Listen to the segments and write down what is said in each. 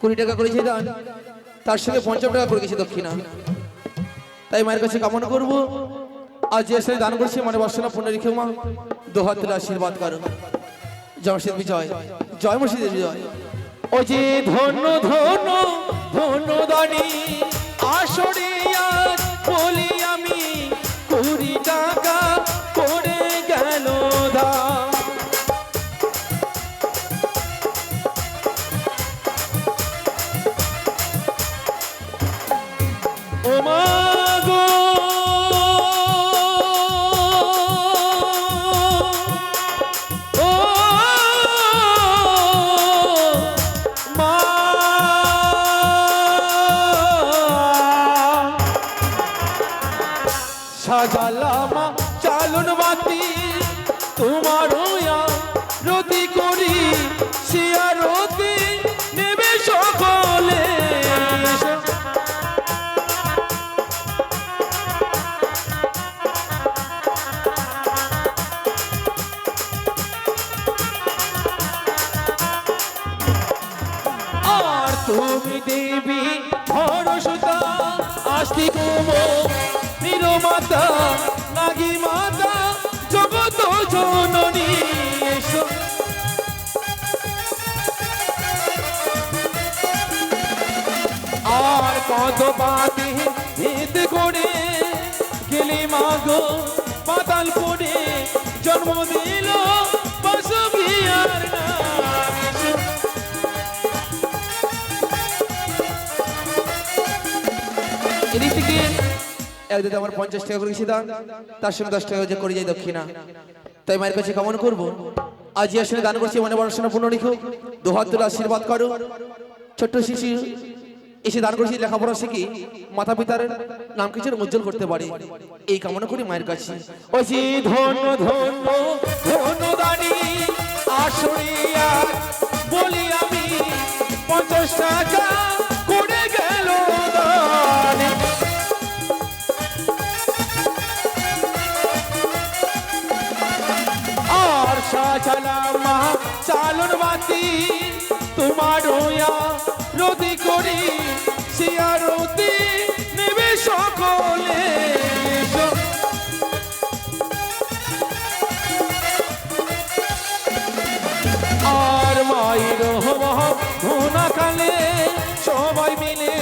কুড়ি টাকা করেছি দান, তার সঙ্গে পঞ্চাশ টাকা করে গেছি দক্ষিণা। তাই মায়ের কাছে কামনা করব। আজ যে আসলে দান করছি মানে বাসনা পুণ্য রেখে মা দোহাত তুলে আশীর্বাদ করো। জমশেদ বিজয় জয়। মসজিদের বিজয় ও যে ধন্য ধন্য ধন্য দানি। তুমি দেবী, ভরসতা আস্তি কুমো, নিরমাতা নাগি মাতা জগত জননী, এসো। আর কত পাতি হিত করে গেলি মাগো, পাতাল পড়ে জন্ম দিল। এদিক থেকে আমার পঞ্চাশ টাকা করে গেছি দান তার সঙ্গে দশ টাকা যে করে যাই দক্ষিণা। তাই মায়ের কাছে কামন করব। আজ আসলে দান করছি, মনে পড়াশোনা পূর্ণ রেখো দোহাত তুলে আশীর্বাদ করো। ছোট্ট শিশু, এসে দান করছি, লেখাপড়া শিখি। মাতা পিতার নাম কিছু উজ্জ্বল করতে পারে। এই কামনা করি মায়ের কাছে। ওই যে ধন্য ধন্য দানি আসরিয়া বলি আমি পঞ্চাশ টাকা আর সাজালামা চালন বাতি তোমার রোয়া রতি করি শিয়া রতি নেবে সকলে। আর মায়ের ধোনা কালে সবাই মিলে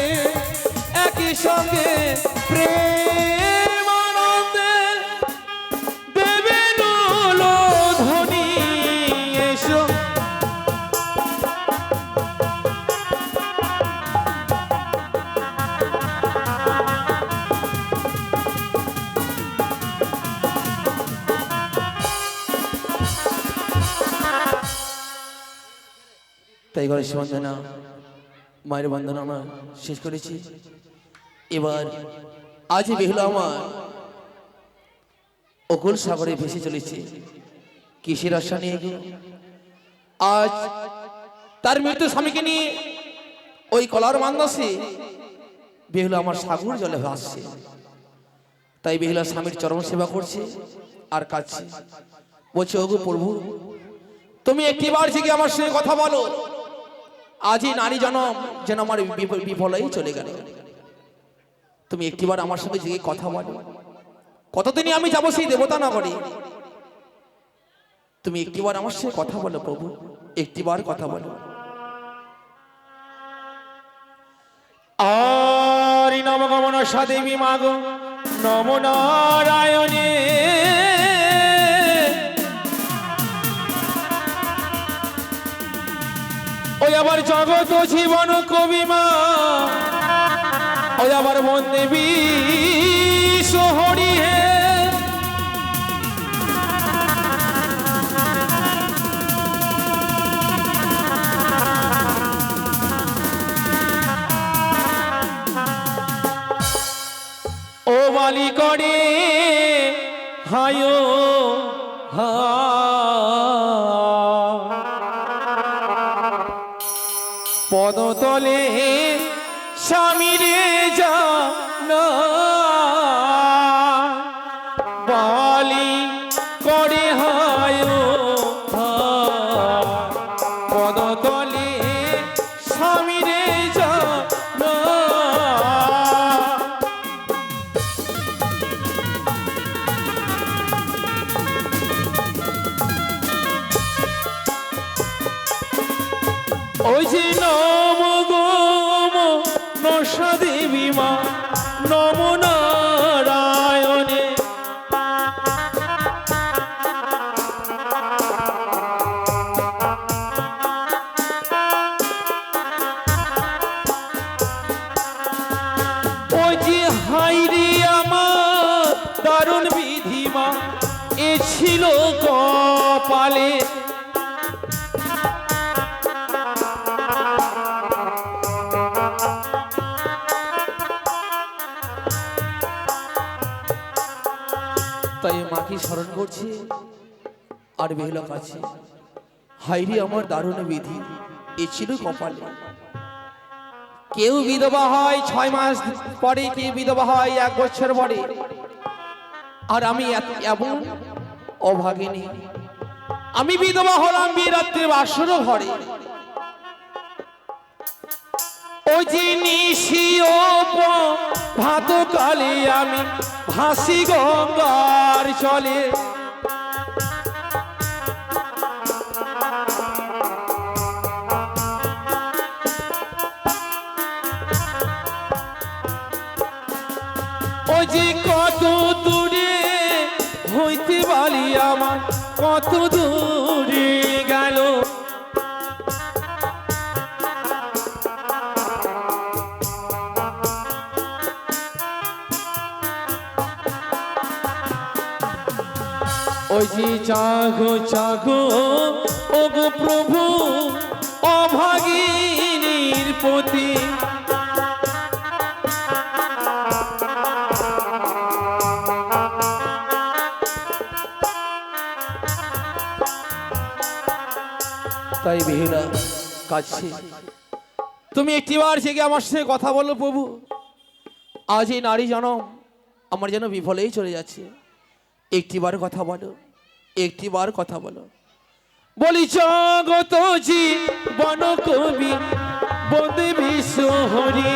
একই সঙ্গে তাই ঘরে বন্দনা, মায়ের বন্দনা আমরা শেষ করেছি। এবার আজই বেহুলা আমার অকুল সাগরে ভেসে চলেছে, কিসের আশা নিয়ে? আজ তার মৃত্যু স্বামীকে নিয়ে ওই কলার মান্দাসে বেহুলা আমার সাগর জলে ভাসছে। তাই বেহুলা স্বামীর চরম সেবা করছে আর কাঁদছে। বলছে, ওগো প্রভু, তুমি একটিবার জেগে আমার সঙ্গে কথা বলো। আজই নারী জনম যেন আমার বিফলেই চলে গেল তুমি একটিবার আমার সঙ্গে জেগে কথা বলো কতদিনই আমি যাব সেই দেবতা না করি তুমি একটিবার আমার সঙ্গে কথা বলো প্রভু একটিবার কথা বলো আর নবগমন সাদেবী মাগ নম নারায়ণে ওই আবার জগত জীবন কবি মা। ওই আবার মন দেবী হে। ও বালি করে হায়। হা পদতলে স্বামীরে যা না বালি করে হায় পদতলে আমি রে জানা ওই যে নম কপালে তাই মাকে স্মরণ করছি? আর বেহলা কাছে হাইরি আমার দারুণ বিধি, এ ছিল কপালে। কেউ বিধবা হয়, ছয় মাস পরে কেউ বিধবা হয়, এক বছর পরে। আর আমি এমন অভাগিনী আমি বিধবা হলাম বিরাত্রে বাসর ঘরে। যে ভাত কালে আমি ভাসি গঙ্গার চলে ওই যে কত যে চাগো চাগো ও গো প্রভু, অভাগিনীর প্রতি। তাই বেহুলা কাছে তুমি একটিবার জেগে আমার সাথে কথা বলো প্রভু। আজ এই নারী জনম আমার যেন বিফলেই চলে যাচ্ছে। একটিবার কথা বলো। একটিবার কথা বলো। বলি জগত জীবন কবি, বন্দে বিশ্ব হরি।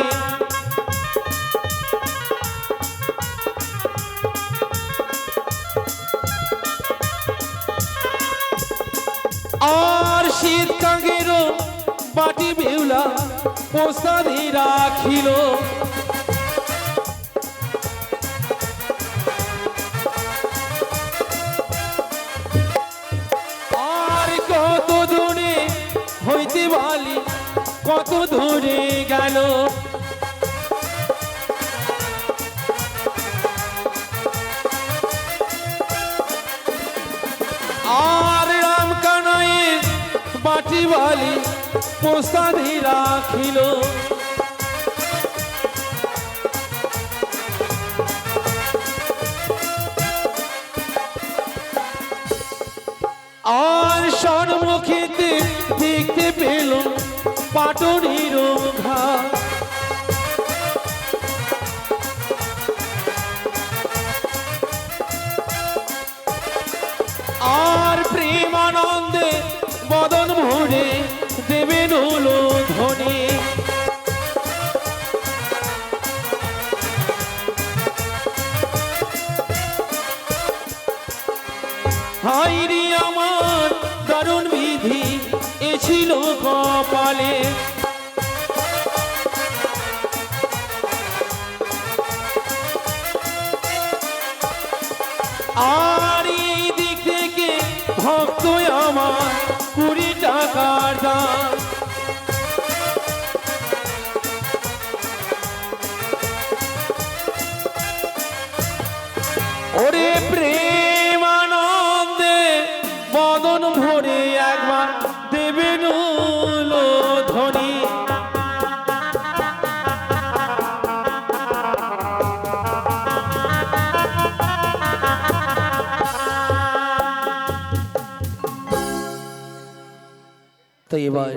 আর শীত কাঙ্গের বাটি বেউলা প্রসাদে রাখিল। কত দূরে গেল? আর রাম কানাইয়ের বাটি বালি প্রসাদে রাখিল। আর সম্মুখেতে দেখতে পেল পাটনির ঘা আর প্রেমানন্দে বদন ভরে দেবেন হলো ধ্বনি হাইরি আমার দারুণ বিধি, এ ছিল কপালে। আর এই দিক থেকে ভক্ত আমার কুড়ি টাকার দাম ওরে প্রেমানন্দে বদন ভরে একবার tai e.